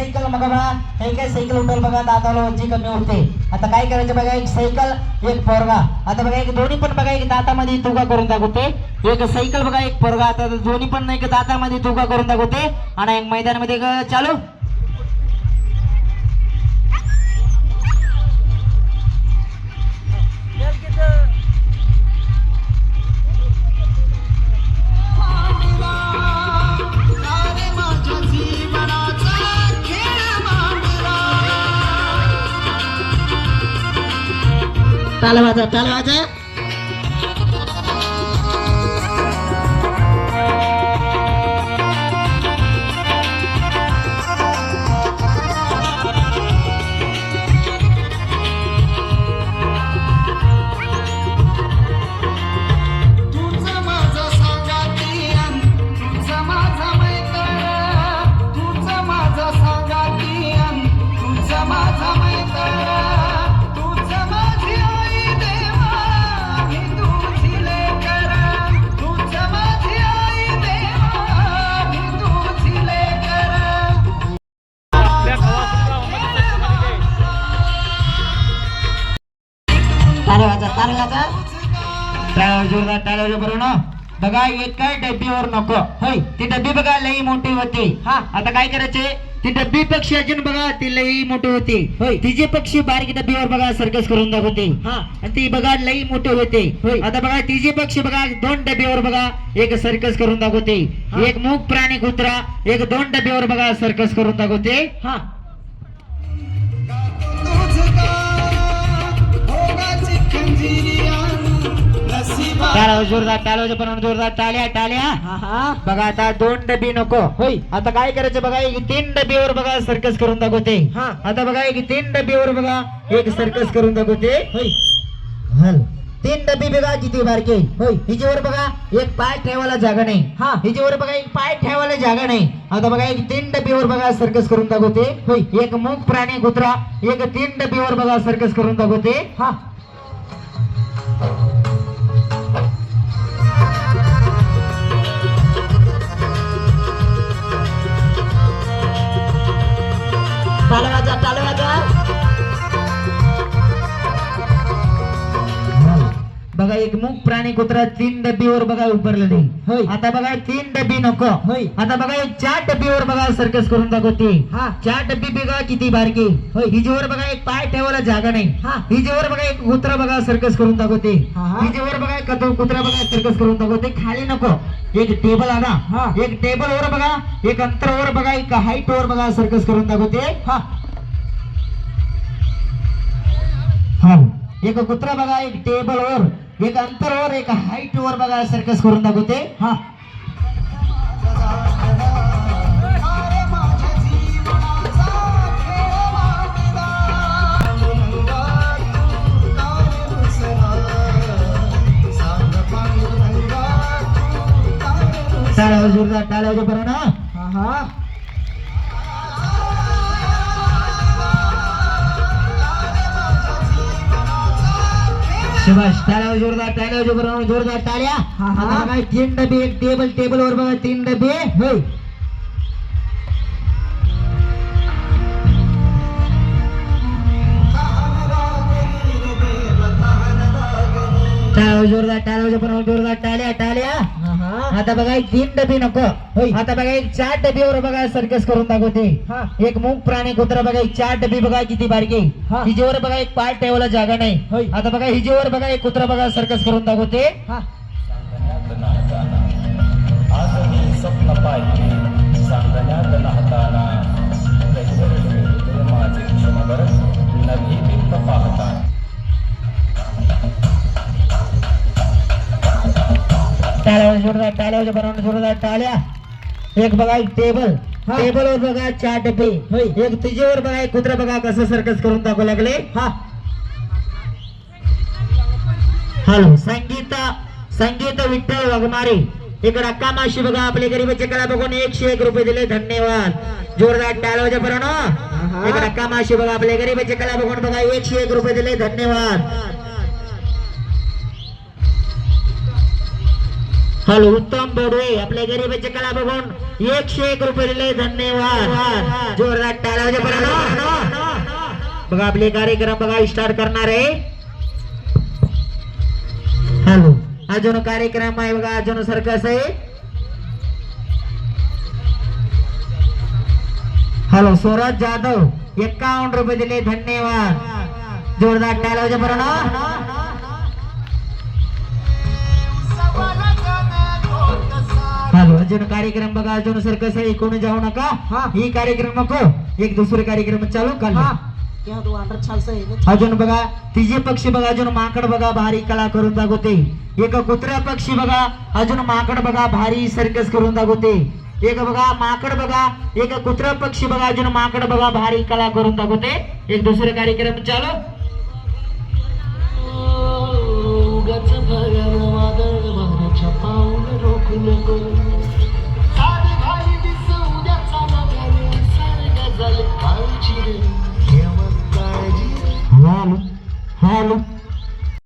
Cycle बघा बघा काही काही सायकल उठल बघा. दाताला वंची कमी होते. आता काय करायचं बघा एक सायकल एक पोरगा. आता बघा एक दोन्ही पण बघा एक दातामध्ये तुका करून दाखवते. एक सायकल बघा एक पोरगा. आता दोन्ही पण एक दातामध्ये तुका करून दाखवते. आणि एक मैदानामध्ये चालू. टाळा वाजा टाळा वाजा जोरदार वाजा बरोबर ना बघा एका डब्बीवर नको. होय ती डब्बी बघा लई मोठी होती. हा. आता काय करायचे? ती डब्बी पक्षी अजून बघा ती लई मोठी होती. होय. तिचे पक्षी बारीक डब्बीवर बघा सर्कस करून दाखवते. हा. आणि ती बघा लई मोठे होते. होय. आता बघा तिचे पक्षी बघा दोन डब्यावर बघा एक सर्कस करून दाखवते. एक मूग प्राणी कुत्रा एक दोन डब्यावर बघा सर्कस करून दाखवते. हा. टाळा जोरदार टाळा पण जोरदार टाळ्या टाळ्या बघा आता दोन डबी नको. होय. आता काय करायचं बघा एक तीन डबीवर बघा सर्कस करून दाखवते. आता बघा एक तीन डबीवर बघा एक सर्कस करून दाखवते. होय. हल. तीन डबी बघा किती बारके. होय. हिच्यावर बघा एक पाय ठेवायला जागा नाही. हा. हिच्यावर बघा एक पाय ठेवायला जागा नाही. आता बघा एक तीन डबीवर बघा सर्कस करून दाखवते. होय. एक मूग प्राणी कुत्रा एक तीन डबीवर बघा सर्कस करून दाखवते. हा. बघा एक मूग प्राणी कुत्रा तीन डब्बीवर बघा उभारलेले आता बघा तीन डब्बी नको. होय. आता बघा एक चार डब्बीवर बघा सर्कस करून दाखवते. हा. चार डब्बी बघा किती बारकी. हिजेवर बघा एक पाय ठेवायला जागा नाही. हा. हिजेवर बघा एक कुत्रा बघा सर्कस करून दाखवते. हिजेवर बघा एक कत- कुत्रा बघा सर्कस करून दाखवते. खाली नको. एक टेबल आणा एक टेबल वर बघा एक अंतरावर बघा एक हाईट वर बघा सर्कस करून दाखवते. हा. हा. एक कुत्रा बघा एक टेबल वर. एक अंतरावर एक हाईट वर बघा सर्कस करून दाखवते. हा. टाळ्या माझ्या जीवनाचा खेळ हा हा. शिवाश टाळ्या जोरदार टाळ्या बरं जोरदार टाळ्या आता बघा तीन डबे एक टेबल टेबल वर बघा तीन डबे. होय. टाळ्या जोरदार टाळ्या जोरदार टाळ्या टाळ्या आता बघा एक तीन डबी नको. आता बघा एक चार डबीवर बघा सर्कस करून दाखवते. एक मूग प्राणी कुत्रा बघा एक चार डबी बघा किती बारकी. हिजेवर बघा एक पाय ठेवायला जागा नाही. आता बघा हिजेवर बघा एक कुत्रा बघा सर्कस करून दाखवते. आज मी स्वप्न पाहिजे सांगण्यात नाहताना. कैसर डोळे माझे क्षणभर नभी बिंब पाहता टाळ्या जोरदार टाळ्या बनवून जोरदार टाळ्या एक बघा एक टेबल. टेबलवर बघा चार डबे. एक तिजेवर बघा एक कुत्रा बघा कसं सर्कस करून दाखवू लागले. हा. हॅलो संगीता संगीत विठ्ठल वाघमारे. इकडे अक्का माशी बघा आपल्या गरीबाचे कला बघून एकशे एक रुपये दिले धन्यवाद. जोरदार टाळवाच्या बरं इकडे अक्का माशी बघा आपल्या गरीबाचे कला बघून बघा एकशे एक रुपये दिले धन्यवाद. हॅलो उत्तम बोडवे आपल्या गरीबाचे कला बघून एकशे एक रुपये दिले धन्यवाद. जोरदार टाळ्या बघा आपले कार्यक्रम बघा स्टार्ट करणार. आहे हॅलो अजून कार्यक्रम आहे बघा अजून सर्कस आहे. हॅलो स्वराज जाधव एकावन्न रुपये दिले धन्यवाद. जोरदार टाळ्या वाजवा अजून कार्यक्रम बघा अजून सर्कस आहे कोणी जाऊ नका. ही. कार्यक्रम नको. एक दुसरे कार्यक्रम चालू काल अजून बघा तिजे पक्षी बघा अजून माकड बघा भारी कला करून दाखवते. एक कुत्रा पक्षी बघा अजून माकड बघा भारी सर्कस करून दाखवते. एक बघा माकड बघा एक कुत्रा पक्षी बघा अजून माकड बघा भारी कला करून दाखवते. एक दुसरे कार्यक्रम चालू. उगाच पाऊल रोखू नको.